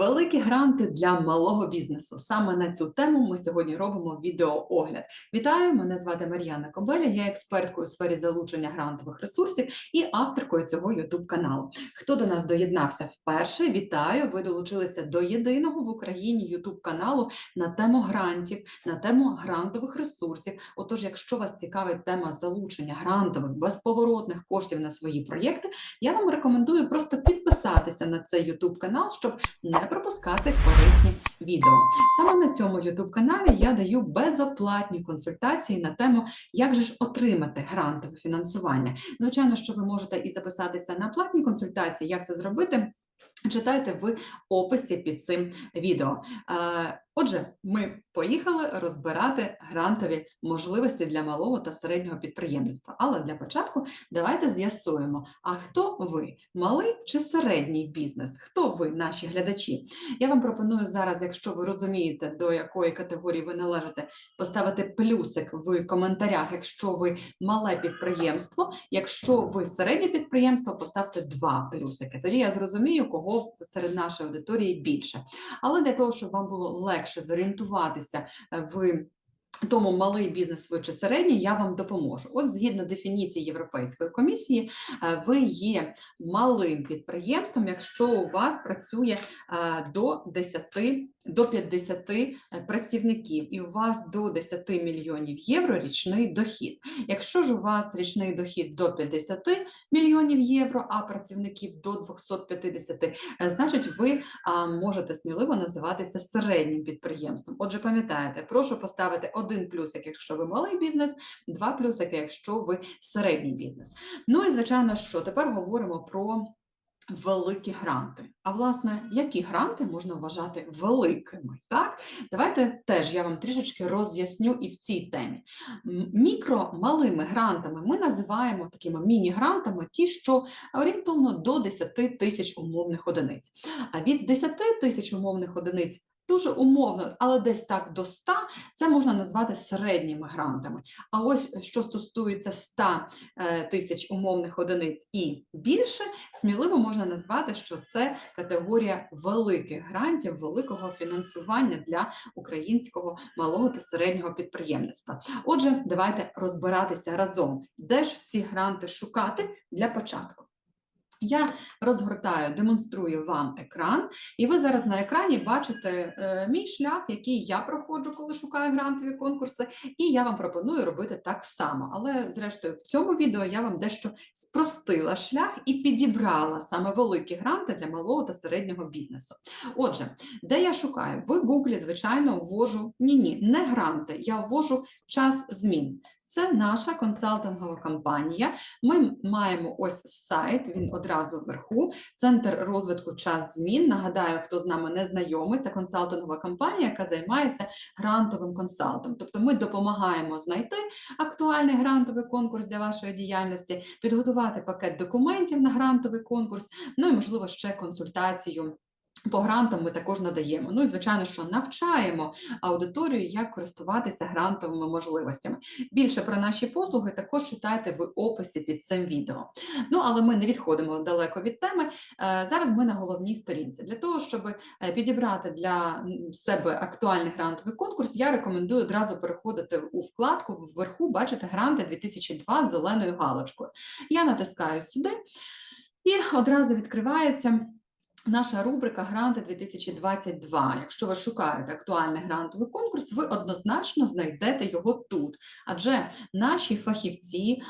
Великі гранти для малого бізнесу. Саме на цю тему ми сьогодні робимо відеоогляд. Вітаю! Мене звати Мар'яна Кобеля, я експерткою у сфері залучення грантових ресурсів і авторкою цього youtube каналу. Хто до нас доєднався вперше? Вітаю! Ви долучилися до єдиного в Україні youtube каналу на тему грантів, на тему грантових ресурсів. Отож, якщо вас цікавить тема залучення грантових безповоротних коштів на свої проєкти, я вам рекомендую просто підписатися на цей youtube канал, щоб не пропускати корисні відео. Саме на цьому youtube каналі я даю безоплатні консультації на тему, як же ж отримати грантове фінансування. Звичайно, що ви можете і записатися на платні консультації, як це зробити. Читайте в описі під цим відео. Отже, ми поїхали розбирати грантові можливості для малого та середнього підприємництва. Але для початку давайте з'ясуємо, а хто ви малий чи середній бізнес? Хто ви, наші глядачі? Я вам пропоную зараз, якщо ви розумієте, до якої категорії ви належите, поставити плюсик в коментарях, якщо ви мале підприємство. Якщо ви середнє підприємство, поставте два плюсики. Тоді я зрозумію, кого серед нашої аудиторії більше. Але для того, щоб вам було легше зорієнтуватися е, в тому малий бізнес ви чи середній, я вам допоможу. От згідно дефініції Європейської комісії, е, ви є малим підприємством, якщо у вас працює е, до 10 до 50 е, працівників, і у вас до 10 мільйонів євро річний дохід. Якщо ж у вас річний дохід до 50 мільйонів євро, а працівників до 250, е, значить ви можете сміливо називатися середнім підприємством. Отже, пам'ятаєте, прошу поставити один плюсик, якщо ви малий бізнес, два плюсики, якщо ви середній бізнес. Ну і звичайно, що тепер говоримо про великі гранти. А власне, які гранти можна вважати великими? Так, давайте теж я вам трішечки роз'ясню і в цій темі. М, Мікро малими грантами ми називаємо такими міні-грантами ті, що орієнтовно до 10 тисяч умовних одиниць. А від 10 тисяч умовних одиниць. Дуже умовно, але десь так до 100 це можна назвати середніми грантами. А ось що стосується 100 е, тисяч умовних одиниць і більше, сміливо можна назвати, що це категорія великих грантів, великого фінансування для українського малого та середнього підприємництва. Отже, давайте розбиратися разом, де ж ці гранти шукати для початку. Я розгортаю, демонструю вам екран, і ви зараз на екрані бачите е, мій шлях, який я проходжу, коли шукаю грантові конкурси, і я вам пропоную робити так само. Але, зрештою, в цьому відео я вам дещо спростила шлях і підібрала саме великі гранти для малого та середнього бізнесу. Отже, де я шукаю? В Гуглі, звичайно, ввожу ні-ні, не гранти, я ввожу час змін. Це наша консалтингова компанія. Ми маємо ось сайт, він одразу вверху, центр розвитку час змін. Нагадаю, хто з нами не знайомий, це консалтингова компанія, яка займається грантовим консалтом. Тобто ми допомагаємо знайти актуальний грантовий конкурс для вашої діяльності, підготувати пакет документів на грантовий конкурс, ну і, можливо, ще консультацію. По грантам ми також надаємо. Ну і звичайно, що навчаємо аудиторію, як користуватися грантовими можливостями. Більше про наші послуги також читайте в описі під цим відео. Ну, але ми не відходимо далеко від теми. Е, Зараз ми на головній сторінці. Для того, щоб е, підібрати для себе актуальний грантовий конкурс, я рекомендую одразу переходити у вкладку вверху, бачите, гранти 2002 з зеленою галочкою. Я натискаю сюди і одразу відкривається. Наша рубрика Гранти 2022. Якщо ви шукаєте актуальний грантовий конкурс, ви однозначно знайдете його тут. Адже наші фахівці,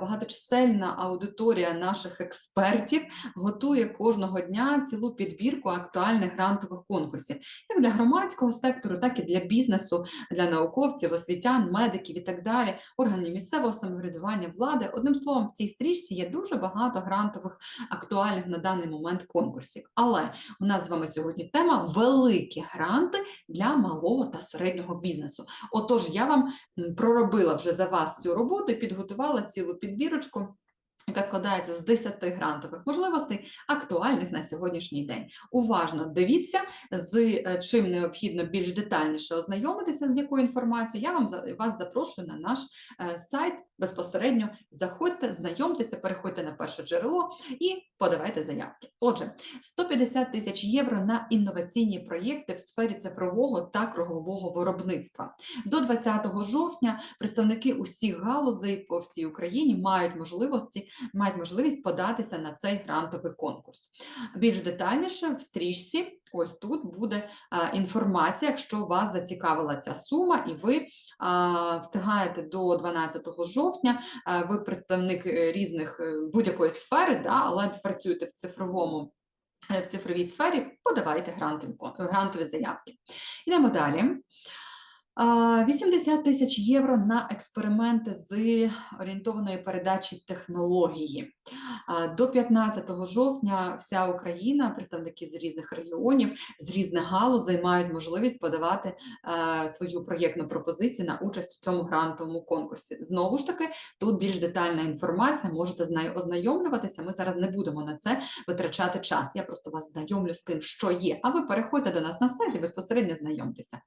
багаточисельна аудиторія наших експертів готує кожного дня цілу підбірку актуальних грантових конкурсів, як для громадського сектору, так і для бізнесу, для науковців, освітян, медиків і так далі, органів місцевого самоврядування, влади. Одним словом, в цій стрічці є дуже багато грантових актуальних на даний момент конкурсів. Але у нас з вами сьогодні тема великі гранти для малого та середнього бізнесу. Отож, я вам проробила вже за вас цю роботу і підготувала цілу підбірочку яка складається з 10 грантових можливостей, актуальних на сьогоднішній день. Уважно дивіться, з е, чим необхідно більш детальніше ознайомитися, з якою інформацією. Я вам вас запрошую на наш е, сайт безпосередньо. Заходьте, знайомтеся, переходьте на перше джерело і подавайте заявки. Отже, 150 тисяч євро на інноваційні проєкти в сфері цифрового та кругового виробництва. До 20 жовтня представники усіх галузей по всій Україні мають можливості мають можливість податися на цей грантовий конкурс. Більш детальніше в стрічці. Ось тут буде інформація, якщо вас зацікавила ця сума, і ви встигаєте до 12 жовтня. ви представник е, різних е, будь-якої сфери, да, але працюєте в цифровому. е, В цифровій сфері подавайте грантові, заявки. Йдемо далі. А, 80 тисяч євро на експерименти з орієнтованої передачі технології. До 15 жовтня вся Україна, представники з різних регіонів, з різних галузей мають можливість подавати е, свою проєктну пропозицію на участь у цьому грантовому конкурсі. Знову ж таки, тут більш детальна інформація, можете з нею ознайомлюватися. Ми зараз не будемо на це витрачати час. Я просто вас знайомлю з тим, що є. А ви переходьте до нас на сайт і безпосередньо знайомтеся.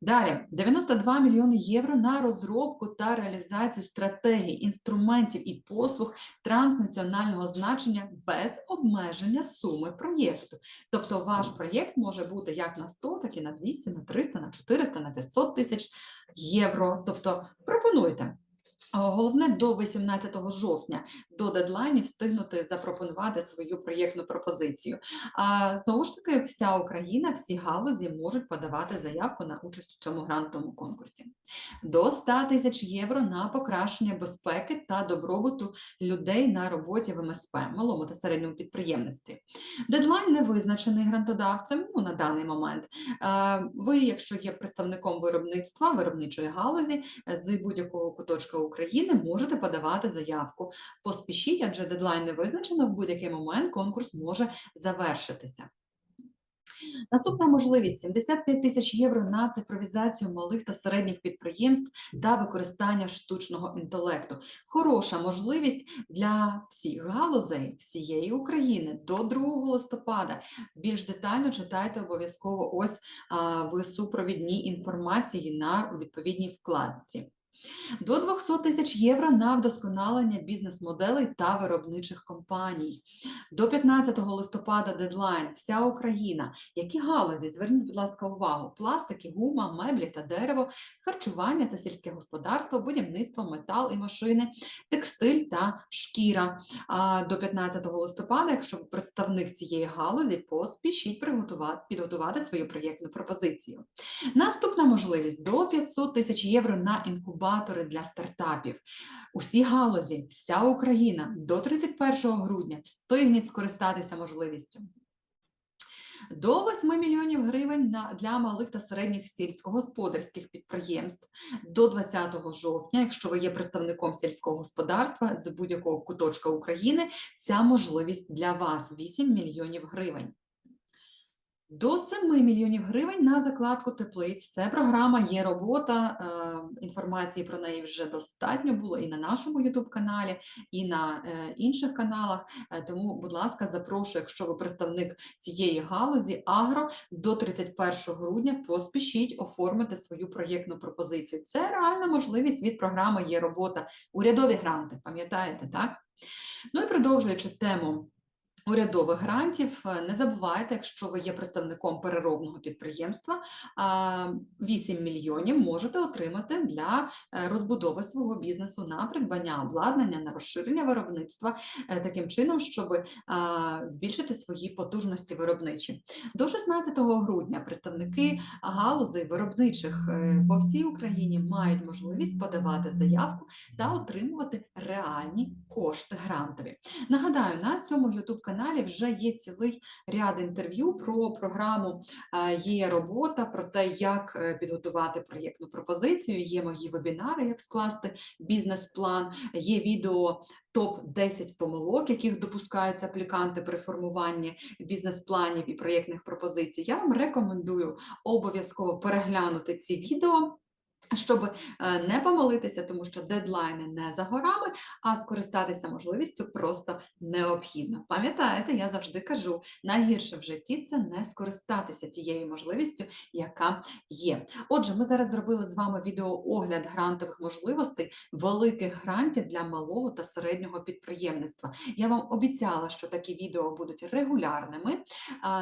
Далі 92 мільйони євро на розробку та реалізацію стратегій, інструментів і послуг транснаціонального значення без обмеження суми проєкту. Тобто ваш проєкт може бути як на 100, так і на 200, на 300, на 400, на 500 тисяч євро. Тобто пропонуйте. Головне до 18 жовтня до дедлайнів встигнути запропонувати свою проєктну пропозицію. А знову ж таки, вся Україна, всі галузі можуть подавати заявку на участь у цьому грантовому конкурсі. До 100 тисяч євро на покращення безпеки та добробуту людей на роботі в МСП, малому та середньому підприємництві. Дедлайн не визначений грантодавцем ну, на даний момент. Ви, якщо є представником виробництва, виробничої галузі е, з будь-якого куточка України, можете подавати заявку. Поспішіть, адже дедлайн не визначено, в будь-який момент конкурс може завершитися. Наступна можливість 75 тисяч євро на цифровізацію малих та середніх підприємств та використання штучного інтелекту. Хороша можливість для всіх галузей всієї України до 2 листопада. Більш детально читайте обов'язково ось а, в супровідній інформації на відповідній вкладці. До 200 тисяч євро на вдосконалення бізнес-моделей та виробничих компаній. До 15 листопада дедлайн, вся Україна. Які галузі? Зверніть, будь ласка, увагу: пластики, гума, меблі та дерево, харчування та сільське господарство, будівництво, метал і машини, текстиль та шкіра. До 15 листопада, якщо ви представник цієї галузі, поспішіть приготувати, підготувати свою проєктну пропозицію. Наступна можливість до 500 тисяч євро на інкубатори для стартапів. Усі галузі, вся Україна до 31 грудня встигніть скористатися можливістю. До 8 мільйонів гривень для малих та середніх сільськогосподарських підприємств до 20 жовтня, якщо ви є представником сільського господарства з будь-якого куточка України, ця можливість для вас 8 мільйонів гривень. До 7 мільйонів гривень на закладку теплиць. Це програма є робота. е, Інформації про неї вже достатньо було і на нашому youtube каналі, і на е, інших каналах. Е, Тому, будь ласка, запрошую, якщо ви представник цієї галузі агро до 31 грудня поспішіть оформити свою проєктну пропозицію. Це реальна можливість від програми є робота. Урядові гранти, пам'ятаєте, так? Ну і продовжуючи тему урядових грантів. е, Не забувайте, якщо ви є представником переробного підприємства, а, 8 мільйонів можете отримати для е, розбудови свого бізнесу на придбання обладнання, на розширення виробництва, е, таким чином, щоб збільшити свої потужності виробничі. До 16 грудня представники галузей виробничих по всій Україні мають можливість подавати заявку та отримувати реальні кошти грантові. Нагадаю, на цьому youtube каналі вже є цілий ряд інтерв'ю про програму Є робота, про те, як е, підготувати проєктну пропозицію. Є мої вебінари, як скласти бізнес-план, є відео. Топ 10 помилок, яких допускаються апліканти при формуванні бізнес-планів і проєктних пропозицій. Я вам рекомендую обов'язково переглянути ці відео. Щоб е, не помилитися, тому що дедлайни не за горами, а скористатися можливістю просто необхідно. Пам'ятаєте, я завжди кажу, найгірше в житті це не скористатися тією можливістю, яка є. Отже, ми зараз зробили з вами відеоогляд грантових можливостей великих грантів для малого та середнього підприємництва. Я вам обіцяла, що такі відео будуть регулярними.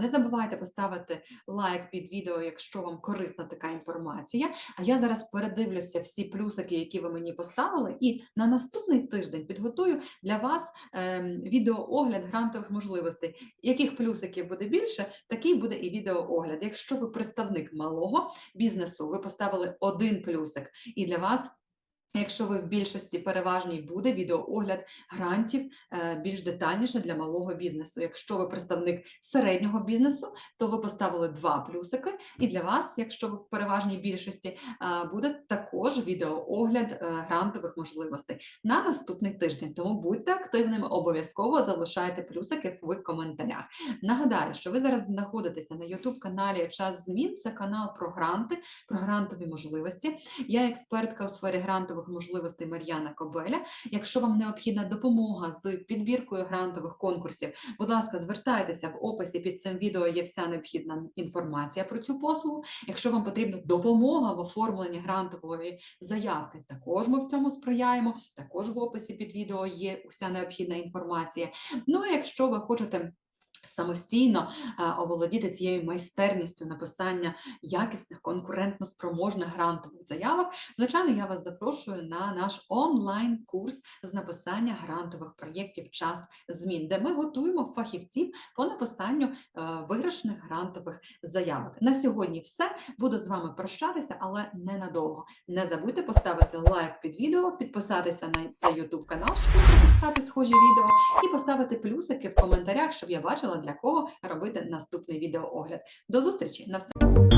Не забувайте поставити лайк під відео, якщо вам корисна така інформація. А я зараз передивлюся всі плюсики, які ви мені поставили, і на наступний тиждень підготую для вас ем, відеоогляд грантових можливостей. Яких плюсиків буде більше, такий буде і відеоогляд. Якщо ви представник малого бізнесу, ви поставили один плюсик, і для вас. Якщо ви в більшості переважній буде відеоогляд грантів е, більш детальніше для малого бізнесу. Якщо ви представник середнього бізнесу, то ви поставили два плюсики. І для вас, якщо ви в переважній більшості, е, буде також відеоогляд е, грантових можливостей на наступний тиждень. Тому будьте активними, обов'язково залишайте плюсики в коментарях. Нагадаю, що ви зараз знаходитеся на youtube каналі Час Змін. Це канал про гранти, про грантові можливості. Я експертка у сфері грантових можливостей Мар'яна Кобеля. Якщо вам необхідна допомога з підбіркою грантових конкурсів, будь ласка, звертайтеся в описі під цим відео. Є вся необхідна інформація про цю послугу. Якщо вам потрібна допомога в оформленні грантової заявки, також ми в цьому сприяємо. Також в описі під відео є вся необхідна інформація. Ну і якщо ви хочете самостійно е, оволодіти цією майстерністю написання якісних, конкурентно спроможних грантових заявок, звичайно, я вас запрошую на наш онлайн-курс з написання грантових проєктів час змін, де ми готуємо фахівців по написанню е, виграшних грантових заявок. На сьогодні все. Буду з вами прощатися, але ненадовго. Не забудьте поставити лайк під відео, підписатися на цей YouTube канал, щоб не пропускати схожі відео, і поставити плюсики в коментарях, щоб я бачила, для кого робити наступний відеоогляд. До зустрічі на все.